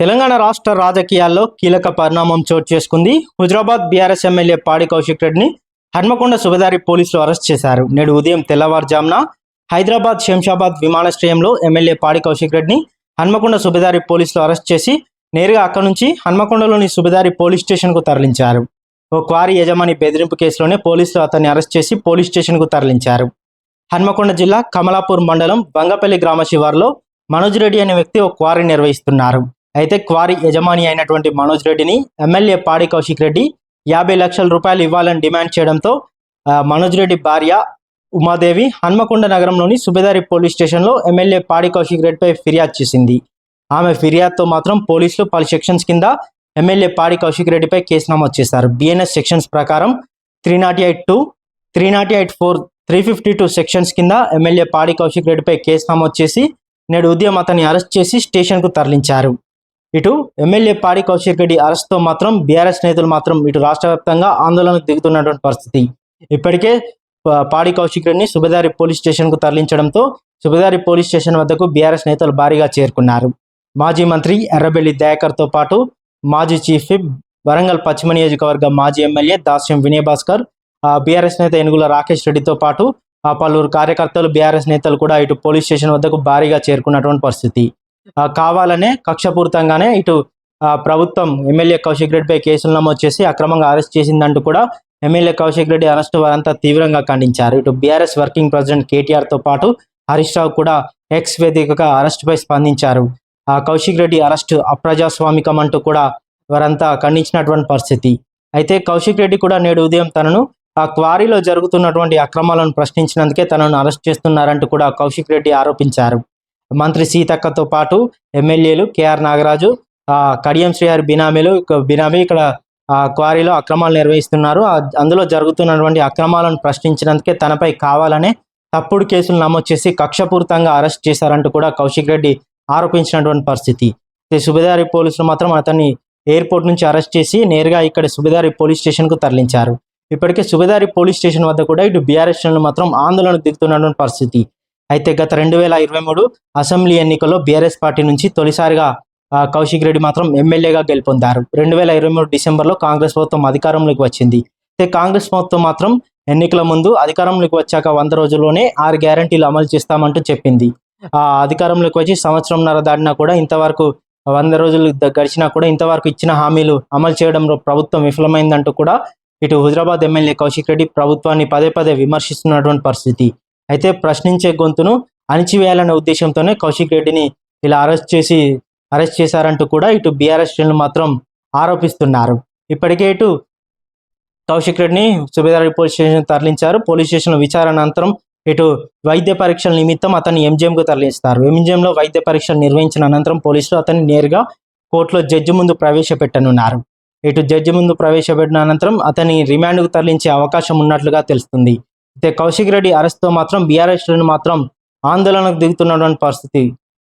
తెలంగాణ రాష్ట్ర రాజకీయాల్లో కీలక పరిణామం చోటు చేసుకుంది. హుజరాబాద్ బీఆర్ఎస్ ఎమ్మెల్యే పాడి కౌశిక్ రెడ్డిని హన్మకొండ సుబేదారి పోలీసులు అరెస్ట్ చేశారు. నేడు ఉదయం తెల్లవారుజామున హైదరాబాద్ శంషాబాద్ విమానాశ్రయంలో ఎమ్మెల్యే పాడి కౌశిక్ రెడ్డిని హన్మకొండ సుబేదారి పోలీసులు అరెస్ట్ చేసి నేరుగా అక్కడి నుంచి హన్మకొండలోని సుబేదారి పోలీస్ స్టేషన్కు తరలించారు. ఓ క్వారీ యజమాని బెదిరింపు కేసులోనే పోలీసులు అతన్ని అరెస్ట్ చేసి పోలీస్ స్టేషన్కు తరలించారు. హన్మకొండ జిల్లా కమలాపూర్ మండలం బంగపల్లి గ్రామ శివారులో మనోజ్ రెడ్డి అనే వ్యక్తి ఒక క్వారీ నిర్వహిస్తున్నారు. అయితే క్వారీ యజమాని అయినటువంటి మనోజ్ రెడ్డిని ఎమ్మెల్యే పాడి కౌశిక్ రెడ్డి యాభై లక్షల రూపాయలు ఇవ్వాలని డిమాండ్ చేయడంతో మనోజ్ రెడ్డి భార్య ఉమాదేవి హన్మకొండ నగరంలోని సుబేదారి పోలీస్ స్టేషన్లో ఎమ్మెల్యే పాడి కౌశిక్ రెడ్డిపై ఫిర్యాదు చేసింది. ఆమె ఫిర్యాదుతో మాత్రం పోలీసులు పలు సెక్షన్స్ కింద ఎమ్మెల్యే పాడి కౌశిక్ రెడ్డిపై కేసు నమోదు చేశారు. బిఎన్ఎస్ సెక్షన్స్ ప్రకారం three not eight two three not eight four three fifty two sections కింద ఎమ్మెల్యే పాడి కౌశిక్ రెడ్డిపై కేసు నమోదు చేసి నేడు ఉదయం అతన్ని అరెస్ట్ చేసి స్టేషన్కు తరలించారు. ఇటు ఎమ్మెల్యే పాడి కౌశిక్ రెడ్డి అరెస్ట్తో మాత్రం బీఆర్ఎస్ నేతలు మాత్రం ఇటు రాష్ట్ర వ్యాప్తంగా ఆందోళనకు దిగుతున్నటువంటి పరిస్థితి. ఇప్పటికే పాడి కౌశిక్ రెడ్డిని సుబేదారి పోలీస్ స్టేషన్కు తరలించడంతో సుబేదారి పోలీస్ స్టేషన్ వద్దకు బీఆర్ఎస్ నేతలు భారీగా చేరుకున్నారు. మాజీ మంత్రి ఎర్రబెల్లి దయాకర్తో పాటు మాజీ చీఫ్ వరంగల్ పశ్చిమ నియోజకవర్గ మాజీ ఎమ్మెల్యే దాస్యం వినయ్ భాస్కర్ బీఆర్ఎస్ నేత ఎనుగుల రాకేష్ రెడ్డితో పాటు పలువురు కార్యకర్తలు బీఆర్ఎస్ నేతలు కూడా ఇటు పోలీస్ స్టేషన్ వద్దకు భారీగా చేరుకున్నటువంటి పరిస్థితి. కావాలనే కక్షపూరితంగానే ఇటు ఆ, ప్రభుత్వం ఎమ్మెల్యే కౌశిక్ రెడ్డిపై కేసులు నమోదు చేసి అక్రమంగా అరెస్ట్ చేసిందంటూ కూడా ఎమ్మెల్యే కౌశిక్ రెడ్డి అరెస్ట్ వారంతా తీవ్రంగా ఖండించారు. ఇటు బీఆర్ఎస్ వర్కింగ్ ప్రెసిడెంట్ కేటీఆర్తో పాటు హరీష్ రావు కూడా ఎక్స్ వేదికగా అరెస్టుపై స్పందించారు. ఆ కౌశిక్ రెడ్డి అరెస్టు అప్రజాస్వామికం అంటూ కూడా వారంతా ఖండించినటువంటి పరిస్థితి. అయితే కౌశిక్ రెడ్డి కూడా నేడు ఉదయం తనను ఆ క్వారీలో జరుగుతున్నటువంటి అక్రమాలను ప్రశ్నించినందుకే తనను అరెస్ట్ చేస్తున్నారంటూ కూడా కౌశిక్ రెడ్డి ఆరోపించారు. మంత్రి సీతక్కతో పాటు ఎమ్మెల్యేలు కేఆర్ నాగరాజు కడియం శ్రీహరి బినామీలు బినామీ ఇక్కడ క్వారీలో అక్రమాలు నిర్వహిస్తున్నారు. అందులో జరుగుతున్నటువంటి అక్రమాలను ప్రశ్నించినందుకే తనపై కావాలనే తప్పుడు కేసులు నమోదు చేసి కక్షపూరితంగా అరెస్ట్ చేశారంటూ కూడా కౌశిక్ రెడ్డి ఆరోపించినటువంటి పరిస్థితి. సుబేదారి పోలీసులు మాత్రం అతన్ని ఎయిర్పోర్ట్ నుంచి అరెస్ట్ చేసి నేరుగా ఇక్కడ సుబేదారి పోలీస్ స్టేషన్కు తరలించారు. ఇప్పటికే సుబేదారి పోలీస్ స్టేషన్ వద్ద కూడా ఇటు బీఆర్ఎస్ మాత్రం ఆందోళన దిగుతున్నటువంటి పరిస్థితి. అయితే గత రెండు వేల ఇరవై మూడు అసెంబ్లీ ఎన్నికల్లో బీఆర్ఎస్ పార్టీ నుంచి తొలిసారిగా కౌశిక్ రెడ్డి మాత్రం ఎమ్మెల్యేగా గెలుపొందారు. రెండు వేల ఇరవై మూడు డిసెంబర్లో కాంగ్రెస్ ప్రభుత్వం అధికారంలోకి వచ్చింది. అయితే కాంగ్రెస్ ప్రభుత్వం మాత్రం ఎన్నికల ముందు అధికారంలోకి వచ్చాక వంద రోజుల్లోనే ఆరు గ్యారంటీలు అమలు చేస్తామంటూ చెప్పింది. ఆ అధికారంలోకి వచ్చి సంవత్సరంన్నర దాటినా కూడా ఇంతవరకు వంద రోజులు గడిచినా కూడా ఇంతవరకు ఇచ్చిన హామీలు అమలు చేయడంలో ప్రభుత్వం విఫలమైందంటూ కూడా ఇటు హుజరాబాద్ ఎమ్మెల్యే కౌశిక్ రెడ్డి ప్రభుత్వాన్ని పదే పదే విమర్శిస్తున్నటువంటి పరిస్థితి. అయితే ప్రశ్నించే గొంతును అణిచివేయాలనే ఉద్దేశంతోనే కౌశిక్ రెడ్డిని ఇలా అరెస్ట్ చేసి అరెస్ట్ చేశారంటూ కూడా ఇటు బీఆర్ఎస్ శ్రేణులు మాత్రం ఆరోపిస్తున్నారు. ఇప్పటికే ఇటు కౌశిక్ రెడ్డిని సుబేదారి పోలీస్ స్టేషన్ తరలించారు. పోలీస్ స్టేషన్ విచారణ అనంతరం ఇటు వైద్య పరీక్షల నిమిత్తం అతన్ని ఎంజిఎంకు తరలిస్తారు. ఎంజిఎంలో వైద్య పరీక్షలు నిర్వహించిన అనంతరం పోలీసులు అతన్ని నేరుగా కోర్టులో జడ్జి ముందు ప్రవేశపెట్టనున్నారు. ఇటు జడ్జి ముందు ప్రవేశపెట్టిన అనంతరం అతని రిమాండ్కు తరలించే అవకాశం ఉన్నట్లుగా తెలుస్తుంది. అయితే కౌశిక్ రెడ్డి అరెస్ట్తో మాత్రం బీఆర్ఎస్ శ్రేణులు మాత్రం ఆందోళనకు దిగుతున్నటువంటి పరిస్థితి.